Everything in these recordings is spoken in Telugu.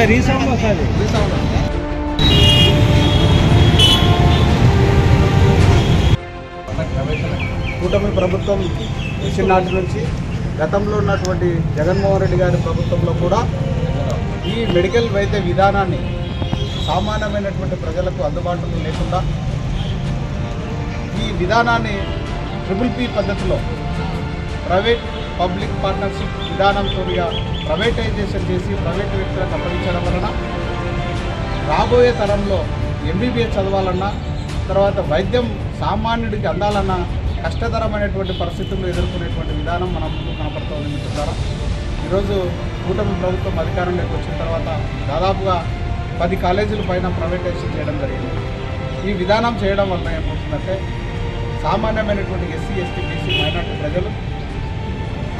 కొద్దిగా రీసౌండ్ వస్తుంది కూటమి ప్రభుత్వం వచ్చినాటి నుంచి గతంలో ఉన్నటువంటి జగన్మోహన్ రెడ్డి గారి ప్రభుత్వంలో కూడా ఈ మెడికల్ వైద్య విధానాన్ని సామాన్యమైనటువంటి ప్రజలకు అందుబాటులో లేకుండా ఈ విధానాన్ని ట్రిపుల్ పి పద్ధతిలో ప్రైవేట్ పబ్లిక్ పార్ట్నర్షిప్ విధానంతో ప్రైవేటైజేషన్ చేసి ప్రైవేట్ వ్యక్తులకు అప్పగించడం వలన రాబోయే తరంలో ఎంబీబీఎస్ చదవాలన్నా తర్వాత వైద్యం సామాన్యుడికి అందాలన్నా కష్టతరమైనటువంటి పరిస్థితులు ఎదుర్కొనేటువంటి విధానం మన ముందు కనపడుతోంది మిత్రులారా. ఈరోజు కూటమి ప్రభుత్వం అధికారంలోకి వచ్చిన తర్వాత దాదాపుగా పది కాలేజీల పైన ప్రైవేటైజేషన్ చేయడం జరిగింది. ఈ విధానం చేయడం వలన ఏమవుతుందంటే సామాన్యమైనటువంటి ఎస్సీ ఎస్టీ బీసీ మైనార్టీ ప్రజలు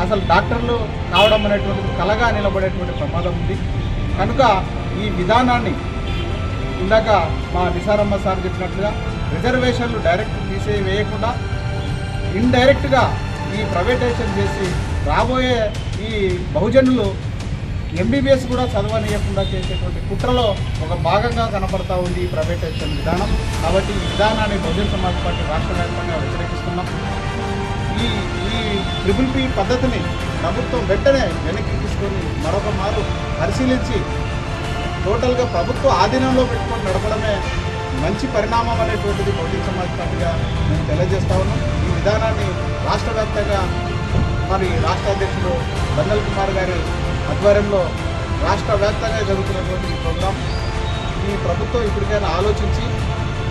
అసలు డాక్టర్లు కావడం అనేటువంటిది కలగా నిలబడేటువంటి ప్రమాదం ఉంది. కనుక ఈ విధానాన్ని ఇందాక మా నిసారమ్మ సార్ చెప్పినట్లుగా రిజర్వేషన్లు డైరెక్ట్ తీసే వేయకుండా ఇండైరెక్ట్గా ఈ ప్రైవేటైజేషన్ చేసి రాబోయే ఈ బహుజనులు ఎంబీబీఎస్ కూడా చదవనీయకుండా చేసేటువంటి కుట్రలో ఒక భాగంగా కనపడతా ఉంది ఈ ప్రైవేటైజేషన్ విధానం. కాబట్టి ఈ విధానాన్ని బహుజన్ సమాజ్ పార్టీ రాష్ట్ర వ్యాప్తంగా వ్యతిరేకిస్తున్నాం. ఈ ట్రిపుల్ పి పద్ధతిని ప్రభుత్వం వెంటనే వెనక్కి తీసుకొని మరొక మారు పరిశీలించి టోటల్గా ప్రభుత్వ ఆధీనంలో పెట్టుకొని నడపడమే మంచి పరిణామం అనేటువంటిది బౌద్ధిక సమాజ్ పార్టీగా మేము తెలియజేస్తా ఉన్నాం ఈ విధానాన్ని రాష్ట్ర వ్యాప్తంగా మరి రాష్ట్ర అధ్యక్షుడు బందల్ కుమార్ గారి ఆధ్వర్యంలో రాష్ట్ర వ్యాప్తంగా జరుగుతున్నటువంటి ఈ ప్రోగ్రాం ఈ ప్రభుత్వం ఇప్పటికైనా ఆలోచించి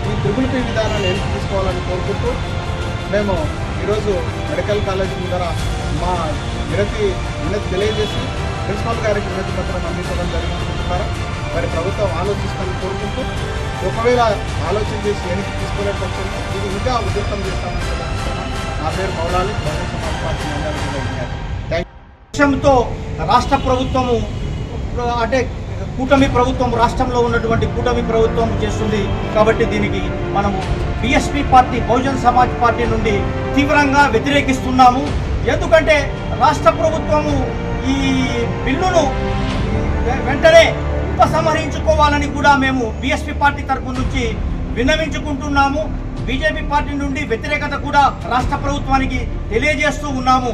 ఈ ట్రిపుల్ పి విధానాన్ని ఎందుకు తీసుకోవాలని కోరుకుంటూ మేము ఈరోజు మెడికల్ కాలేజీ ముందర మా వినతి వినతి తెలియజేసి ప్రిన్సిపాల్ గారికి వినతి పత్రం అందించడం జరిగిందనుకుంటున్నారు మరి ప్రభుత్వం ఆలోచిస్తామని కోరుకుంటూ ఒకవేళ ఆలోచన చేసి వెనక్కి తీసుకోలేకపోతే ఇది ఇంకా ఉధృతం చేస్తామని నా పేరు మౌలాలి. బహుజన సమాజ్ పార్టీ నంద్యాల లక్ష్యంతో రాష్ట్ర ప్రభుత్వము అంటే కూటమి ప్రభుత్వం రాష్ట్రంలో ఉన్నటువంటి కూటమి ప్రభుత్వం చేస్తుంది కాబట్టి దీనికి మనము BSP party Bahujan Samaj party నుండి తీవ్రంగా వ్యతిరేకిస్తున్నాము. ఎందుకంటే రాష్ట్ర ప్రభుత్వము ఈ బిల్లును వెంటనే ఉపసంహరించుకోవాలని కూడా మేము బీఎస్పీ పార్టీ తరపు నుంచి విన్నవించుకుంటున్నాము. బీజేపీ పార్టీ నుండి వ్యతిరేకత కూడా రాష్ట్ర ప్రభుత్వానికి తెలియజేస్తూ ఉన్నాము.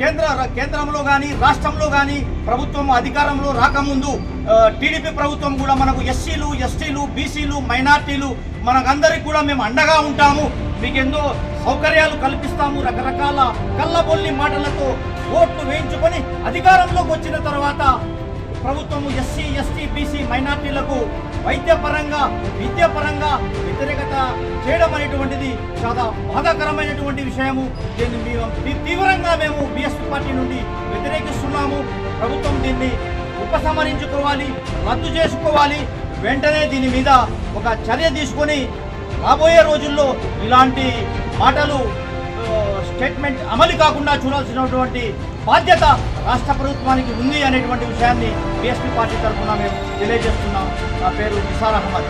కేంద్ర కేంద్రంలో కానీ రాష్ట్రంలో కానీ ప్రభుత్వం అధికారంలో రాకముందు టీడీపీ ప్రభుత్వం కూడా మనకు ఎస్సీలు ఎస్టీలు బీసీలు మైనార్టీలు మనకందరికి కూడా మేము అండగా ఉంటాము. మీకెందో సౌకర్యాలు కల్పిస్తాము రకరకాల కళ్ళబొల్లి మాటలతో ఓట్లు వేయించుకొని అధికారంలోకి వచ్చిన తర్వాత ప్రభుత్వము ఎస్సీ ఎస్టీ బీసీ మైనార్టీలకు వైద్యపరంగా విద్యాపరంగా వ్యతిరేకత చేయడం అనేటువంటిది చాలా బాధాకరమైనటువంటి విషయము. దీన్ని మేము తీవ్రంగా మేము బీఎస్పీ పార్టీ నుండి వ్యతిరేకిస్తున్నాము. ప్రభుత్వం దీన్ని ఉపసంహరించుకోవాలి రద్దు చేసుకోవాలి. వెంటనే దీని మీద ఒక చర్య తీసుకొని రాబోయే రోజుల్లో ఇలాంటి మాటలు స్టేట్మెంట్ అమలు కాకుండా చూడాల్సినటువంటి బాధ్యత రాష్ట్ర ప్రభుత్వానికి ఉంది అనేటువంటి విషయాన్ని బీఎస్పీ పార్టీ తరఫున మేము తెలియజేస్తున్నాం. నా పేరు నిసార్ అహ్మద్.